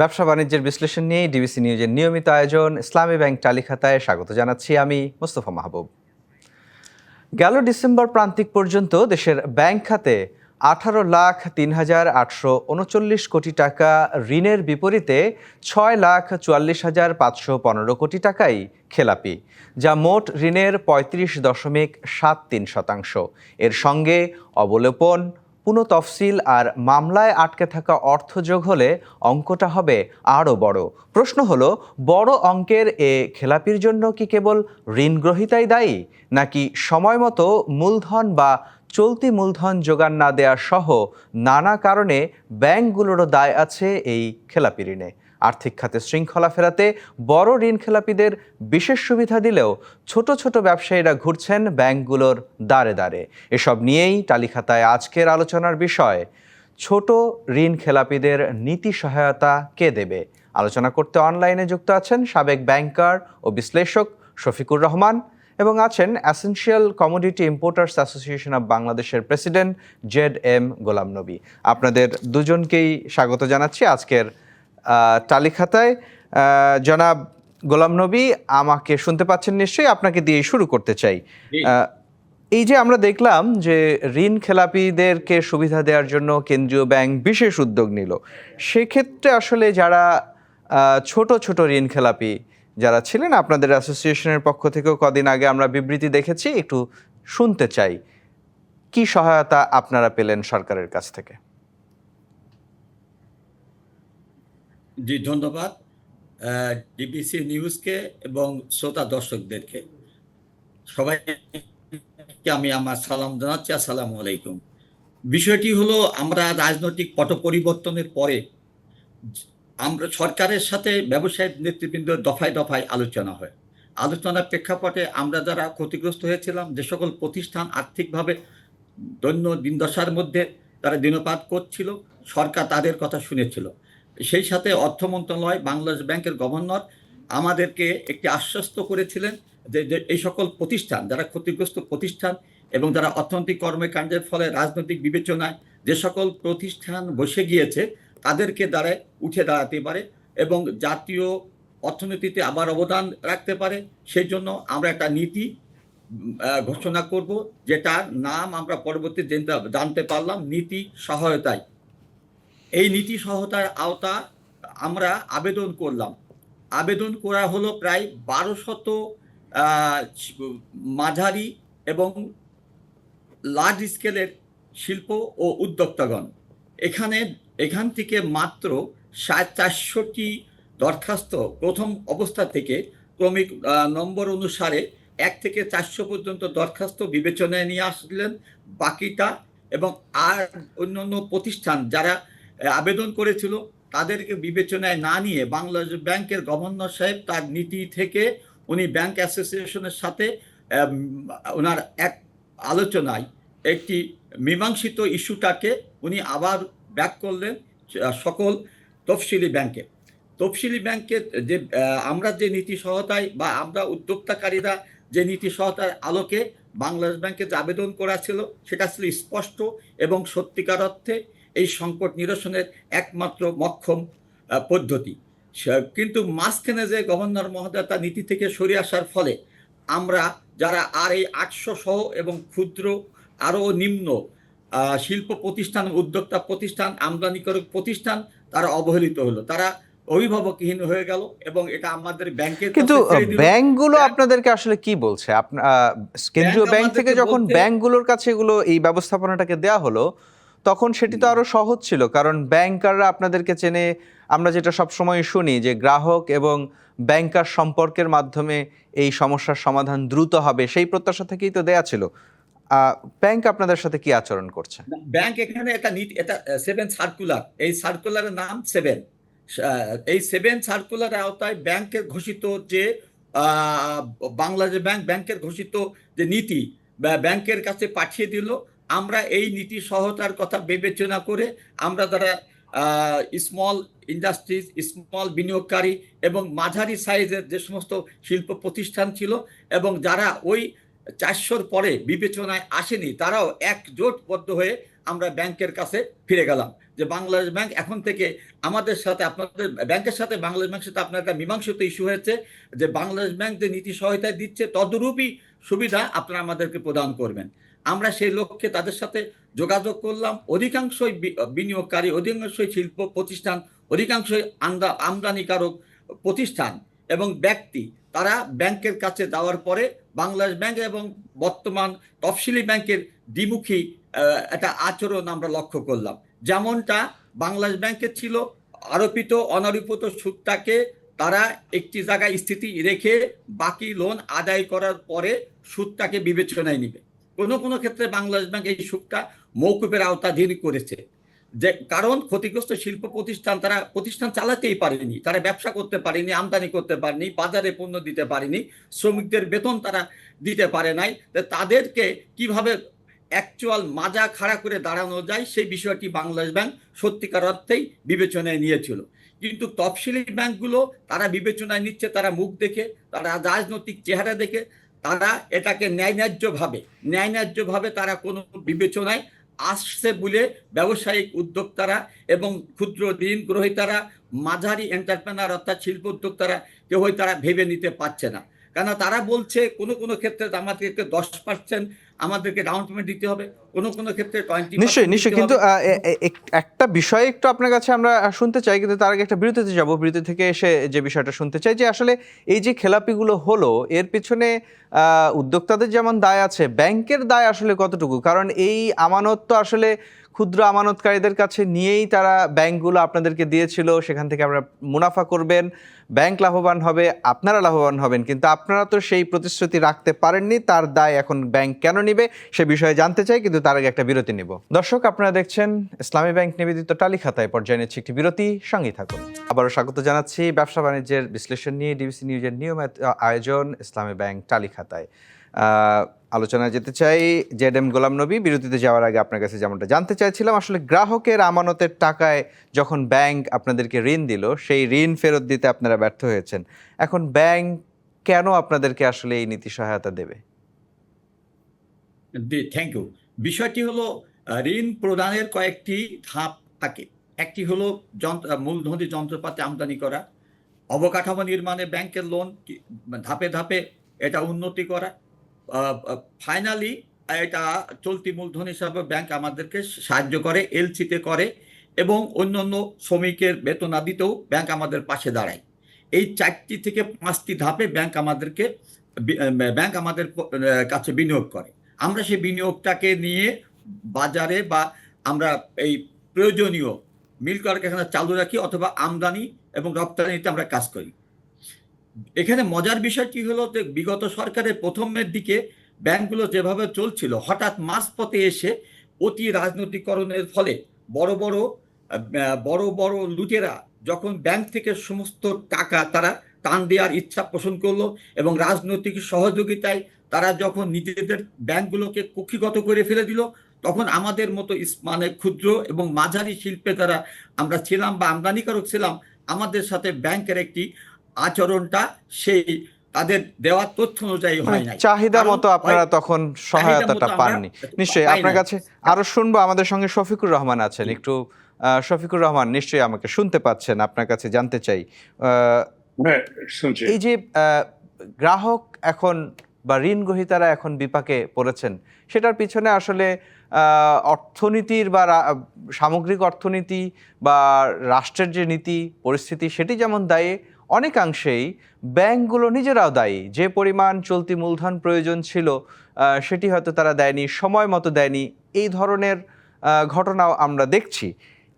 ব্যবসা বাণিজ্যের বিশ্লেষণ নিয়ে ডিবিসি নিউজের নিয়মিত আয়োজন ইসলামী ব্যাংক তালিখাতায় স্বাগত জানাচ্ছি আমি মোস্তফা মাহবুব। গেল ডিসেম্বর প্রান্তিক পর্যন্ত দেশের ব্যাংক খাতে আঠারো লাখ তিন হাজার আটশো উনচল্লিশ কোটি টাকা ঋণের বিপরীতে ছয় লাখ চুয়াল্লিশ হাজার পাঁচশো পনেরো কোটি টাকাই খেলাপি, যা মোট ঋণের পঁয়ত্রিশ দশমিক সাত তিন শতাংশ। এর সঙ্গে অবলোপন পুনঃতফসিল আর মামলায় আটকে থাকা অর্থ যোগ হলে অঙ্কটা হবে আরও বড়। প্রশ্ন হলো, বড় অঙ্কের এ খেলাপির জন্য কি কেবল ঋণগ্রহিতাই দায়ী, নাকি সময় মতো মূলধন বা চলতি মূলধন যোগান না দেওয়া সহ নানা কারণে ব্যাংকগুলোরও দায় আছে এই খেলাপি ঋণে আর্থিক খাতে শৃঙ্খলা ফেরাতে বড় ঋণ খেলাপিদের বিশেষ সুবিধা দিলেও ছোট ছোট ব্যবসায়ীরা ঘুরছেন ব্যাংকগুলোর দ্বারে দ্বারে। এসব নিয়েই তালিখাতায় আজকের আলোচনার বিষয়, ছোট ঋণ খেলাপিদের নীতি সহায়তা কে দেবে? আলোচনা করতে অনলাইনে যুক্ত আছেন সাবেক ব্যাংকার ও বিশ্লেষক শফিকুর রহমান এবং আছেন essential commodity importers association of বাংলাদেশের president Z M Golam Nabi. আপনাদের দুজনকেই স্বাগত জানাচ্ছি আজকের তালিখাতায় জনাব গোলাম নবী আমাকে শুনতে পাচ্ছেন নিশ্চয়ই আপনাকে দিয়ে শুরু করতে চাই। এই যে আমরা দেখলাম যে ঋণ খেলাপিদেরকে সুবিধা দেওয়ার জন্য কেন্দ্রীয় ব্যাংক বিশেষ উদ্যোগ নিল সেক্ষেত্রে আসলে যারা ছোট ছোট ঋণ খেলাপি যারা ছিলেন আপনাদের অ্যাসোসিয়েশনের পক্ষ থেকেও কদিন আগে আমরা বিবৃতি দেখেছি একটু শুনতে চাই। কি সহায়তা আপনারা পেলেন সরকারের কাছ থেকে? জি, ধন্যবাদ। ডিবিসি নিউজকে এবং শ্রোতা দর্শকদেরকে। সবাইকে আমি আমার সালাম জানাচ্ছি। আসসালামু আলাইকুম। বিষয়টি হলো, আমরা রাজনৈতিক পট পরিবর্তনের পরে আমরা সরকারের সাথে ব্যবসায়ী নেতৃবৃন্দ দফায় দফায় আলোচনা হয়। আলোচনার প্রেক্ষাপটে আমরা যারা ক্ষতিগ্রস্ত হয়েছিলাম, যে সকল প্রতিষ্ঠান আর্থিকভাবে দৈন্য দিন দশার মধ্যে তারা দিনপাত করছিল, সরকার তাদের কথা শুনেছিল। সেই সাথে অর্থ মন্ত্রণালয়, বাংলাদেশ ব্যাংকের গভর্নর আমাদেরকে একটি আশ্বস্ত করেছিলেন যে এই সকল প্রতিষ্ঠান, যারা ক্ষতিগ্রস্ত প্রতিষ্ঠান এবং যারা অর্থনৈতিক কর্মকাণ্ডের ফলে রাজনৈতিক বিবেচনায় যে সকল প্রতিষ্ঠান বসে গিয়েছে, তাদেরকে দ্বারায় উঠে দাঁড়াতে পারে এবং জাতীয় অর্থনীতিতে আবার অবদান রাখতে পারে। সেই জন্য আমরা একটা নীতি ঘোষণা করব, যেটার নাম আমরা পরবর্তী জানতে পারলাম, নীতি সহায়তায়। এই নীতি সহতার আওতা আমরা আবেদন করলাম। আবেদন করা হলো প্রায় বারোশত মাঝারি এবং লার্জ স্কেলের শিল্প ও উদ্যোক্তাগণ। এখানে, এখান থেকে মাত্র সাড়ে চারশোটি দরখাস্ত প্রথম অবস্থা থেকে ক্রমিক নম্বর অনুসারে এক থেকে চারশো পর্যন্ত দরখাস্ত বিবেচনায় নিয়ে আসলেন। বাকিটা এবং আর অন্যান্য প্রতিষ্ঠান যারা আবেদন করেছিল। তাদেরকে বিবেচনায় না নিয়ে বাংলাদেশ ব্যাংকের গভর্নর সাহেব তার নীতি থেকে উনি ব্যাংক অ্যাসোসিয়েশনের সাথে ওনার এক আলোচনায় একটি মীমাংসিত ইস্যুটাকে উনি আবার ব্যাক করলেন সকল তফসিলি ব্যাংকে। তফসিলি ব্যাংকে যে আমরা যে নীতি সহায়তায় বা আমরা উদ্যোক্তাকারীরা যে নীতি সহায়তার আলোকে বাংলাদেশ ব্যাংকে যে আবেদন করা ছিল, সেটা ছিল স্পষ্ট এবং সত্যিকার অর্থে এই সংকট নিরসনের একমাত্র মক্ষম পদ্ধতি। কিন্তু মাঝখানে যে গভর্নর মহোদয় তার নীতি থেকে সরে আসার ফলে আমরা যারা আর এই আটশো সহ এবং ক্ষুদ্র আরও নিম্ন শিল্প প্রতিষ্ঠান উদ্যোক্তা প্রতিষ্ঠান আমদানিকারক প্রতিষ্ঠান তারা অবহেলিত হলো। তারা অভিভাবকহীন হয়ে গেল এবং এটা আমাদের ব্যাংকের কিন্তু ব্যাংকগুলো আপনাদেরকে আসলে কি বলছে? আপনা আহ, কেন্দ্রীয় ব্যাংক থেকে যখন ব্যাংকগুলোর কাছে এগুলো এই ব্যবস্থাপনাটাকে দেয়া হলো তখন সেটি তো আরও সহজ ছিল কারণ ব্যাংকাররা আপনাদেরকে চেনে আমরা যেটা সব সময় শুনি যে গ্রাহক এবং ব্যাংকার সম্পর্কের মাধ্যমে এই সমস্যার সমাধান দ্রুত হবে সেই প্রত্যাশা থেকেই তো দেয়া ছিল। ব্যাংক আপনাদের সাথে কি আচরণ করছে? ব্যাংক এখানে একটা নীতি এটা সেভেন সার্কুলার এই সার্কুলারের নাম সেভেন এই সেভেন সার্কুলারের আওতায় ব্যাংকের ঘোষিত যে বাংলাদেশ ব্যাংক ব্যাংকের ঘোষিত যে নীতি ব্যাংকের কাছে পাঠিয়ে দিল আমরা এই নীতি সহায়তার কথা বিবেচনা করে আমরা যারা স্মল ইন্ডাস্ট্রিজ স্মল বিনিয়োগকারী এবং মাঝারি সাইজের যে সমস্ত শিল্প প্রতিষ্ঠান ছিল এবং যারা ওই চারশোর পরে বিবেচনায় আসেনি, তারাও একজোটবদ্ধ হয়ে আমরা ব্যাংকের কাছে ফিরে গেলাম। যে বাংলাদেশ ব্যাংক এখন থেকে আমাদের সাথে, আপনাদের ব্যাংকের সাথে, বাংলাদেশ ব্যাংকের সাথে আপনার একটা মীমাংসিত ইস্যু হয়েছে যে বাংলাদেশ ব্যাংক যে নীতি সহায়তা দিচ্ছে তদরূপই সুবিধা আপনারা আমাদেরকে প্রদান করবেন। আমরা সেই লক্ষ্যে তাদের সাথে যোগাযোগ করলাম। অধিকাংশই বিনিয়োগকারী, অধিকাংশই শিল্প প্রতিষ্ঠান, অধিকাংশই আমদা- আমদানিকারক প্রতিষ্ঠান এবং ব্যক্তি। তারা ব্যাংকের কাছে দেওয়ার পরে বাংলাদেশ ব্যাংক এবং বর্তমান তফসিলি ব্যাংকের দ্বিমুখী একটা আচরণ আমরা লক্ষ্য করলাম। যেমনটা বাংলাদেশ ব্যাংকের ছিল, আরোপিত, অনারোপিত সুদটাকে তারা একটি জায়গায় স্থিতি রেখে বাকি লোন আদায় করার পরে সুদটাকে বিবেচনায় নিবে। কোনো কোনো ক্ষেত্রে বাংলাদেশ ব্যাংক এই সুদটা মৌকুফের আওতাধীন করেছে। যে কারণ ক্ষতিগ্রস্ত শিল্প প্রতিষ্ঠান, তারা প্রতিষ্ঠান চালাতেই পারেনি, তারা ব্যবসা করতে পারেনি, আমদানি করতে পারেনি, বাজারে পণ্য দিতে পারেনি, শ্রমিকদের বেতন তারা দিতে পারে নাই। তাদেরকে কীভাবে অ্যাকচুয়াল মাজা খাড়া করে দাঁড়ানো যায়, সেই বিষয়টি বাংলাদেশ ব্যাংক সত্যিকার অর্থেই বিবেচনায় নিয়েছিল। কিন্তু তফসিলি ব্যাংকগুলো তারা বিবেচনায় নিচ্ছে, তারা মুখ দেখে, তারা রাজনৈতিক চেহারা দেখে তারা এটাকে ন্যায় ন্যায্যভাবে ন্যায় ন্যায্যভাবে তারা কোনো বিবেচনায় আসছে বলে ব্যবসায়িক উদ্যোক্তারা এবং ক্ষুদ্র ঋণ গ্রহীতারা, মাঝারি এন্টারপ্রেনার অর্থাৎ শিল্প উদ্যোক্তারা কেউই তারা ভেবে নিতে পারছে না। কেন তারা বলছে কোনো কোনো ক্ষেত্রে আমাদেরকে দশ পার্সেন্ট আমাদেরকে ডাউন পেমেন্ট দিতে হবে কোনো কোনো ক্ষেত্রে টোয়েন্টি নিশ্চয়ই নিশ্চয়ই কিন্তু একটা বিষয়ে একটু আপনার কাছে আমরা শুনতে চাই কিন্তু তার আগে একটা বিরতিতে যাব। বিরতি থেকে এসে যে বিষয়টা শুনতে চাই যে আসলে এই যে খেলাপিগুলো হলো এর পিছনে উদ্যোক্তাদের যেমন দায় আছে ব্যাংকের দায় আসলে কতটুকু? কারণ এই আমানত তো আসলে ক্ষুদ্র আমানতকারীদের কাছে নিয়েই তারা ব্যাংকগুলো আপনাদেরকে দিয়েছিল, সেখান থেকে আমরা মুনাফা করবেন, ব্যাংক লাভবান হবে, আপনারা লাভবান হবেন, কিন্তু আপনারা তো সেই প্রতিশ্রুতি রাখতে পারেননি, তার দায় এখন ব্যাংক কেন নিবে সে বিষয়ে জানতে চাই, কিন্তু তার আগে একটা বিরতি নিব। দর্শক, আপনারা দেখছেন ইসলামী ব্যাংক নিবেদিত টালি খাতায় পর্যায়ে নিচ্ছে একটি বিরতি, সঙ্গেই থাকুন। আবারও স্বাগত জানাচ্ছি ব্যবসা বাণিজ্যের বিশ্লেষণ নিয়ে, ডিবিসি নিউজের নিয়মিত আয়োজন ইসলামী ব্যাংক টালি খাতায়। আলোচনায় যেতে চাই। জেড এম গোলাম নবী, বিরতিতে যাওয়ার আগে আপনার কাছে যেমনটা জানতে চাইছিলাম, আসলে গ্রাহকের আমানতের টাকায় যখন ব্যাংক আপনাদেরকে ঋণ দিল, সেই ঋণ ফেরত দিতে আপনারা ব্যর্থ হয়েছেন। এখন ব্যাংক কেন আপনাদেরকে আসলে এই নীতি সহায়তা দেবে? থ্যাংক ইউ বিষয়টি হলো ঋণ প্রদানের কয়েকটি ধাপ থাকে। একটি হলো যন্ত্র মূলধনী যন্ত্রপাতি আমদানি করা, অবকাঠামো নির্মাণে ব্যাংকের লোন ধাপে ধাপে এটা উন্নতি করা ফাইনালি এটা চলতি মূলধন হিসাবে ব্যাংক আমাদেরকে সাহায্য করে, এলসিতে করে এবং অন্যান্য শ্রমিকের বেতনাদিতেও ব্যাংক আমাদের পাশে দাঁড়ায়। এই চারটি থেকে পাঁচটি ধাপে ব্যাংক আমাদেরকে ব্যাংক আমাদের কাছে বিনিয়োগ করে। আমরা সেই বিনিয়োগটাকে নিয়ে বাজারে বা আমরা এই প্রয়োজনীয় মিল কারখানা চালু রাখি অথবা আমদানি এবং রপ্তানিতে আমরা কাজ করি। এখানে মজার বিষয়টি হলো যে বিগত সরকারের প্রথমের দিকে ব্যাংকগুলো যেভাবে চলছিল, হঠাৎ মাঝপথে এসে অতি রাজনৈতিকরণের ফলে বড় বড় বড় বড় লুটেরা যখন ব্যাংক থেকে সমস্ত টাকা তারা টান দেওয়ার ইচ্ছা পোষণ করল এবং রাজনৈতিক সহযোগিতায় তারা যখন নিজেদের ব্যাংকগুলোকে কুক্ষিগত করে ফেলে দিল, তখন আমাদের মতো মানে ক্ষুদ্র এবং মাঝারি শিল্পে তারা আমরা ছিলাম বা আমদানিকারক ছিলাম, আমাদের সাথে ব্যাংকের একটি আচরণটা সেই তাদের দেওয়া তথ্য অনুযায়ী হয় নাই। মানে চাহিদা মতো আপনারা তখন সহায়তাটা পাননি। নিশ্চয়ই আপনার কাছে আরও শুনব। আমাদের সঙ্গে শফিকুর রহমান আছেন। একটু আহ, শফিকুর রহমান নিশ্চয়ই আমাকে শুনতে পাচ্ছেন আপনার কাছে জানতে চাই। আহ, হ্যাঁ এই যে আহ, গ্রাহক এখন বা ঋণ গ্রহীতারা এখন বিপাকে পড়েছেন সেটার পিছনে আসলে আহ, অর্থনীতির বা রা- সামগ্রিক অর্থনীতি বা রাষ্ট্রের যে নীতি পরিস্থিতি সেটি যেমন দায়ী অনেকাংশেই ব্যাংকগুলো নিজেরাও দায়ী। যে পরিমাণ চলতি মূলধন প্রয়োজন ছিল সেটি হয়তো তারা দেয়নি, সময় মতো দেয়নি। এই ধরনের ঘটনাও আমরা দেখছি।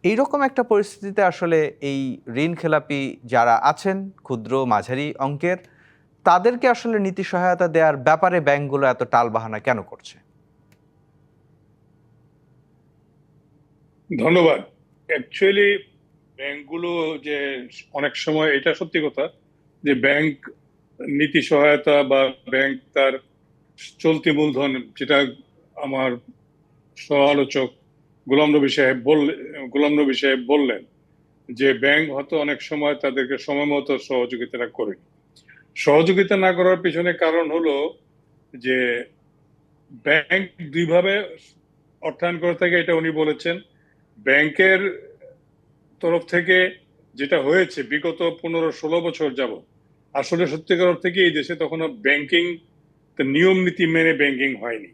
এইরকম একটা পরিস্থিতিতে আসলে এই ঋণ খেলাপি যারা আছেন, ক্ষুদ্র, মাঝারি অঙ্কের, তাদেরকে আসলে নীতি সহায়তা দেওয়ার ব্যাপারে ব্যাংকগুলো এত টালবাহানা কেন করছে? ধন্যবাদ। অ্যাকচুয়ালি ব্যাংকগুলো যে অনেক সময় এটা সত্যি কথা যে ব্যাংক নীতি সহায়তা বা ব্যাংক তার চলতি মূলধন যেটা আমার সহ আলোচক গোলাম নবী সাহেব বললেন গোলাম নবী সাহেব বললেন যে ব্যাংক হয়তো অনেক সময় তাদেরকে সময় মতো সহযোগিতা করে। সহযোগিতা না করার পিছনে কারণ হলো যে ব্যাংক দুইভাবে অর্থায়ন করে থাকে, এটা উনি বলেছেন। ব্যাংকের তরফ থেকে যেটা হয়েছে, বিগত পনেরো ষোলো বছর যাব আসলে সত্যিকার অর্থে এই দেশে তখনও ব্যাংকিং নিয়ম নীতি মেনে ব্যাংকিং হয়নি।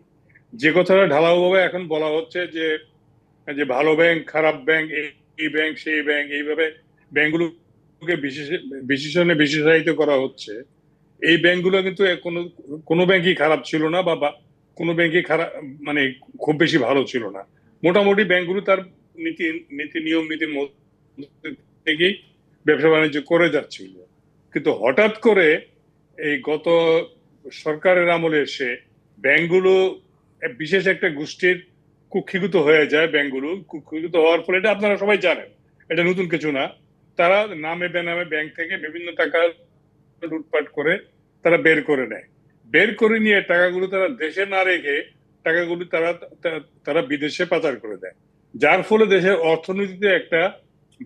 যে কথাটা ঢালাওভাবে এখন বলা হচ্ছে যে যে ভালো ব্যাংক খারাপ ব্যাংক এই ব্যাংক সেই ব্যাংক এইভাবে ব্যাংকগুলোকে বিশেষ, বিশেষণে বিশেষায়িত করা হচ্ছে। এই ব্যাংকগুলো কিন্তু কোনো কোনো ব্যাংকই খারাপ ছিল না বা কোনো ব্যাংকই খারাপ মানে খুব বেশি ভালো ছিল না। মোটামুটি ব্যাংকগুলো তার নীতি নীতি, নিয়ম, নীতির মধ্যে থেকেই ব্যবসা বাণিজ্য করে যাচ্ছিল। কিন্তু হঠাৎ করে এই গত সরকারের আমলে এসে ব্যাংকগুলো বিশেষ একটা গোষ্ঠীর কুক্ষিগত হয়ে যায় ব্যাংকগুলো কুক্ষিগত হওয়ার ফলে এটা আপনারা সবাই জানেন, এটা নতুন কিছু না। তারা নামে বেনামে ব্যাংক থেকে বিভিন্ন টাকা লুটপাট করে তারা বের করে নেয়। বের করে নিয়ে টাকাগুলো তারা দেশে না রেখে টাকাগুলো তারা তারা বিদেশে পাচার করে দেয়। যার ফলে দেশের অর্থনীতিতে একটা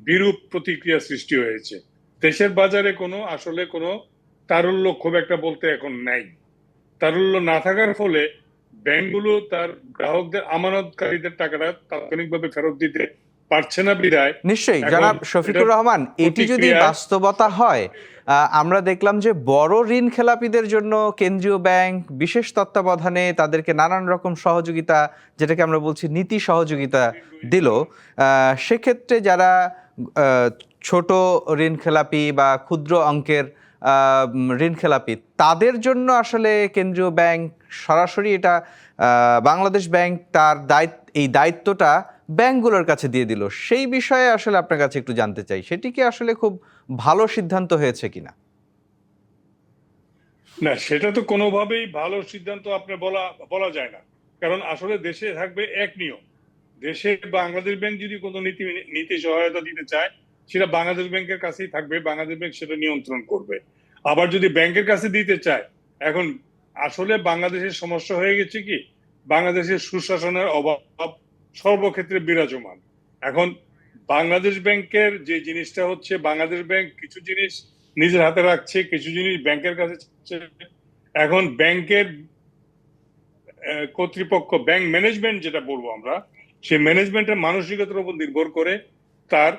বিরূপ প্রতিক্রিয়া সৃষ্টি হয়েছে। দেশের বাজারে কোনো আসলে কোনো তারল্য খুব একটা বলতে এখন নাই। তারল্য না থাকার ফলে ব্যাংকগুলো তার গ্রাহকদের আমানতকারীদের টাকাটা তাৎক্ষণিকভাবে ফেরত দিতে পারছে না বিদায় নিশ্চয়ই। জনাব শফিকুর রহমান এটি যদি বাস্তবতা হয় আমরা দেখলাম যে বড় ঋণ খেলাপিদের জন্য কেন্দ্রীয় ব্যাংক বিশেষ তত্ত্বাবধানে তাদেরকে নানান রকম সহযোগিতা যেটাকে আমরা বলছি নীতি সহযোগিতা দিল। সেক্ষেত্রে যারা ছোট ঋণ খেলাপি বা ক্ষুদ্র অঙ্কের ঋণ খেলাপি, তাদের জন্য আসলে কেন্দ্রীয় ব্যাংক সরাসরি এটা বাংলাদেশ ব্যাংক তার দায়িত্ব, এই দায়িত্বটা ব্যাংকগুলোর কাছে দিয়ে দিল। সেই বিষয়ে আসলে আপনার কাছে একটু জানতে চাই, সেটি কি আসলে খুব ভালো সিদ্ধান্ত হয়েছে কিনা? না, সেটা তো কোনোভাবেই ভালো সিদ্ধান্ত আপনার বলা বলা যায় না। কারণ আসলে দেশে থাকবে এক নিয়ম দেশে বাংলাদেশ ব্যাংক যদি কোনো নীতি নীতি সহায়তা দিতে চায়, সেটা বাংলাদেশ ব্যাংকের কাছেই থাকবে, বাংলাদেশ ব্যাংক সেটা নিয়ন্ত্রণ করবে। আবার যদি ব্যাংকের কাছে দিতে চায়, এখন আসলে বাংলাদেশের সমস্যা হয়ে গেছে কি? বাংলাদেশের সুশাসনের অভাব সর্বক্ষেত্রে বিরাজমান। এখন বাংলাদেশ ব্যাংকের যে জিনিসটা হচ্ছে, বাংলাদেশ ব্যাংক কিছু জিনিস নিজের হাতে রাখছে, কিছু জিনিস ব্যাংকের কাছে এখন ব্যাংকের কর্তৃপক্ষ, ব্যাংক ম্যানেজমেন্ট যেটা বলব আমরা সেই ম্যানেজমেন্টের মানসিকতার উপর নির্ভর করে তার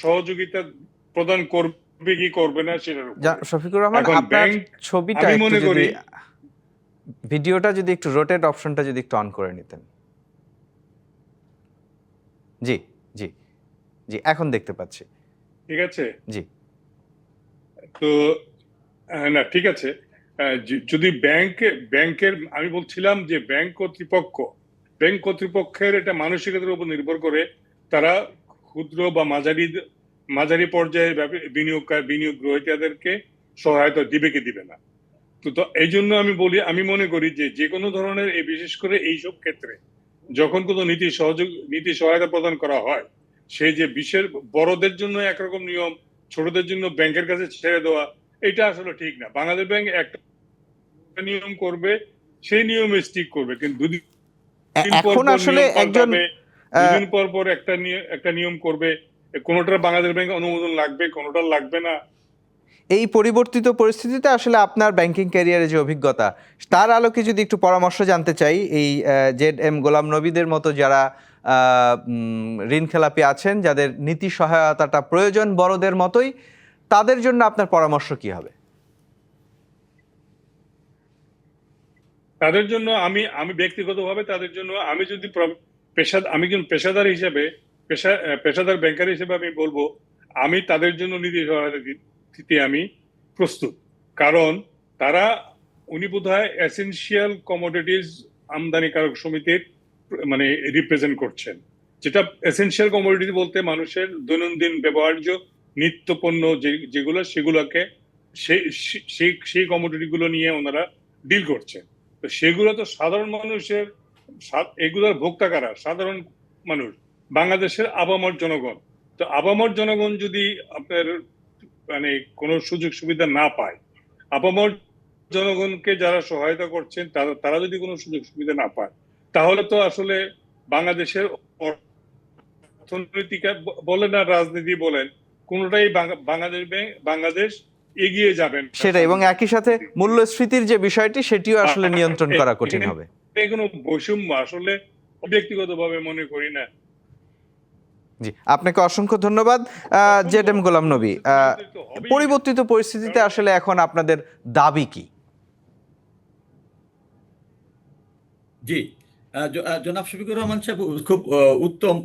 সহযোগিতা প্রদান করবে কি করবে না সেটার শফিকুর রহমান আপনার ছবিটা আমি মনে করি ভিডিওটা যদি একটু রোটেট অপশনটা যদি একটু অন করে নিতেন। জি জি জি এখন দেখতে পাচ্ছি। ঠিক আছে? জি। তো না ঠিক আছে। যদি ব্যাংক ব্যাংকের আমি বলছিলাম যে ব্যাংক কর্তৃপক্ষ ব্যাংক কর্তৃপক্ষের এটা মানসিকতার উপর নির্ভর করে তারা ক্ষুদ্র বা মাঝারি মাঝারি পর্যায়ে বিনিয়োগ বিনিয়োগ গ্রহীতাদেরকে সহায়তা দিবে কি দিবে না। তো এই জন্য আমি বলি, আমি মনে করি যে যে কোনো ধরনের এই বিশেষ করে এইসব ক্ষেত্রে যখন কোনো নীতি সহযোগ, নীতি সহায়তা প্রদান করা হয় সেই যে বিশ্বের বড়দের জন্য একরকম নিয়ম, ছোটদের জন্য ব্যাংকের কাছে ছেড়ে দেওয়া, এটা আসলে ঠিক না। বাংলাদেশ ব্যাংক একটা নিয়ম করবে, সেই নিয়মে স্টিক করবে, কিন্তু দুদিন এখন আসলে একজন দুদিন পর পর একটা একটা নিয়ম করবে কোনোটার বাংলাদেশ ব্যাংক অনুমোদন লাগবে কোনোটার লাগবে না। এই পরিবর্তিত পরিস্থিতিতে আসলে আপনার ব্যাংকিং ক্যারিয়ারে যে অভিজ্ঞতা তার আলোকে যদি একটু পরামর্শ জানতে চাই এই জেড এম গোলাম নবীদের মতো যারা ঋণ খেলাপি আছেন যাদের নীতি সহায়তাটা প্রয়োজন বড়দের মতোই তাদের জন্য আপনার পরামর্শ কি হবে? তাদের জন্য আমি আমি ব্যক্তিগতভাবে তাদের জন্য আমি যদি পেশা, আমি কিন্তু পেশাদার হিসেবে, পেশা পেশাদার ব্যাংকার হিসেবে আমি বলব, আমি তাদের জন্য নীতি সহায়তা দিতে আমি প্রস্তুত। কারণ তারা, উনি বোধ হয় এসেনশিয়াল কমোডিটিস আমদানিকারক সমিতির মানে রিপ্রেজেন্ট করছেন। যেটা এসেনশিয়াল কমোডিটি বলতে মানুষের দৈনন্দিন ব্যবহার্য নিত্য পণ্য যেগুলো, সেগুলোকে সেই সেই সেই কমোডিটি গুলো নিয়ে ওনারা ডিল করছেন। তো সেগুলো তো সাধারণ মানুষের এগুলোর ভোক্তা কারা? সাধারণ মানুষ। বাংলাদেশের আবামর জনগণ। তো আবামর জনগণ যদি আপনার মানে কোনো সুযোগ সুবিধা না পায়, আবামর জনগণকে যারা সহায়তা করছেন, তারা তারা যদি কোনো সুযোগ সুবিধা না পায়, তাহলে তো আসলে বাংলাদেশের অর্থনীতিকে বলেন আর রাজনীতি বলেন, কোনোটাই বাংলা- বাংলাদেশ ব্যাংক, বাংলাদেশ এগিয়ে যাবেন। সেটা এবং একই সাথে মূল্যস্ফীতির যে বিষয়টি সেটিও আসলে নিয়ন্ত্রণ করা কঠিন হবে। কোনো বৈষম্য আসলে ব্যক্তিগতভাবে মনে করি না। জি আপনাকে অসংখ্য ধন্যবাদ। জেড এম গোলাম নবী পরিবর্তিত পরিস্থিতিতে আসলে এখন আপনাদের দাবি কি? জি জনাব শফিকুর রহমান সাহেব খুব উত্তম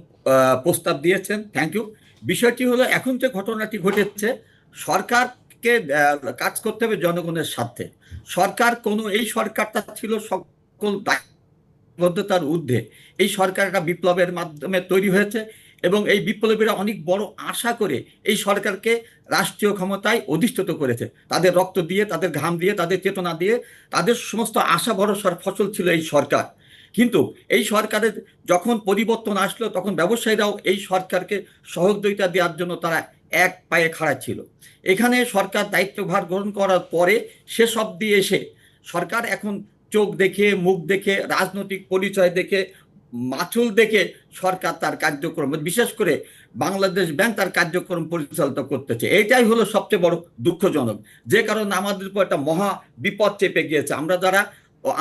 প্রস্তাব দিয়েছেন। থ্যাংক ইউ বিষয়টি হলো এখন যে ঘটনাটি ঘটেছে সরকারকে আহ, কাজ করতে হবে জনগণের স্বার্থে। সরকার কোনো এই সরকারটা ছিল সকল দায়বদ্ধতার ঊর্ধ্বে। এই সরকার একটা বিপ্লবের মাধ্যমে তৈরি হয়েছে এবং এই বিপ্লবীরা অনেক বড় আশা করে এই সরকারকে রাষ্ট্রীয় ক্ষমতায় অধিষ্ঠিত করেছে। তাদের রক্ত দিয়ে তাদের ঘাম দিয়ে তাদের চেতনা দিয়ে তাদের সমস্ত আশা ভরসার ফসল ছিল এই সরকার। কিন্তু এই সরকারের যখন পরিবর্তন আসলো তখন ব্যবসায়ীরাও এই সরকারকে সহযোগিতা দেওয়ার জন্য তারা এক পায়ে খাড়া ছিল। এখানে সরকার দায়িত্বভার গ্রহণ করার পরে সেসব দিয়ে এসে সরকার এখন চোখ দেখে, মুখ দেখে, রাজনৈতিক পরিচয় দেখে, মাচুল দেখে সরকার তার কার্যক্রম বিশেষ করে বাংলাদেশ ব্যাংক তার কার্যক্রম পরিচালিত করতেছে। এটাই হলো সবচেয়ে বড় দুঃখজনক। যে কারণে আমাদের উপর একটা মহা বিপদ চেপে গিয়েছে। আমরা যারা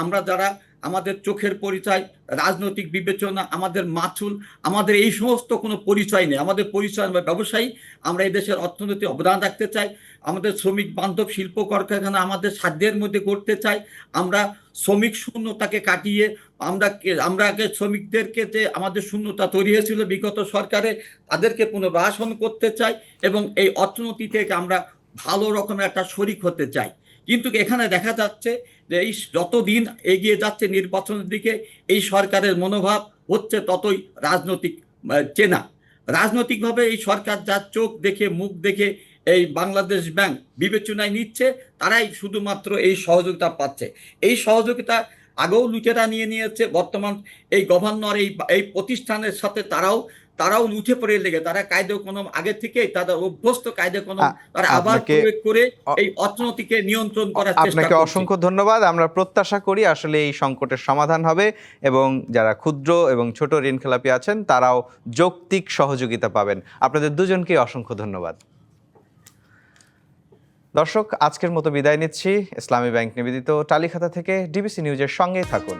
আমরা যারা আমাদের চোখের পরিচয়, রাজনৈতিক বিবেচনা, আমাদের মাছুল আমাদের এই সমস্ত কোনো পরিচয় নেই। আমাদের পরিচয় আমরা ব্যবসায়ী, আমরা এই দেশের অর্থনীতি অবদান রাখতে চাই। আমাদের শ্রমিক বান্ধব শিল্প কলকারখানা আমাদের সাধ্যের মধ্যে করতে চাই। আমরা শ্রমিক শূন্যতাকে কাটিয়ে, আমরা আমরা শ্রমিকদেরকে যে আমাদের শূন্যতা তৈরি হয়েছিল বিগত সরকারে, তাদেরকে পুনর্বাসন করতে চাই এবং এই অর্থনীতি থেকে আমরা ভালো রকমের একটা শরিক হতে চাই। কিন্তু এখানে দেখা যাচ্ছে এই যত দিন এগিয়ে যাচ্ছে নির্বাচনের দিকে, এই সরকারের মনোভাব হচ্ছে ততই রাজনৈতিক চেনা। রাজনৈতিকভাবে এই সরকার যার চোখ দেখে, মুখ দেখে এই বাংলাদেশ ব্যাংক বিবেচনায় নিচ্ছে, তারাই শুধুমাত্র এই সহযোগিতা পাচ্ছে। এই সহযোগিতা আগেও লুটেরা নিয়ে নিয়েছে, বর্তমান এই গভর্নর এই এই প্রতিষ্ঠানের সাথে তারাও তারাও উঠে পড়ে লেগে। তারা কায়দে কোনো আগে থেকেই তাদের অভ্যস্ত কায়দে কোনো তারা আবার প্রয়োগ করে এই অর্থনীতিকে নিয়ন্ত্রণ করার চেষ্টা আপনাকে অসংখ্য ধন্যবাদ। আমরা প্রত্যাশা করি আসলে এই সংকটের সমাধান হবে এবং যারা ক্ষুদ্র এবং ছোট ঋণ খেলাপি আছেন তারাও যৌক্তিক সহযোগিতা পাবেন। আপনাদের দুজনকে অসংখ্য ধন্যবাদ। দর্শক আজকের মতো বিদায় নিচ্ছি। ইসলামী ব্যাংক নিবেদিত টালিখাতা থেকে ডিবিসি নিউজের সঙ্গেই থাকুন।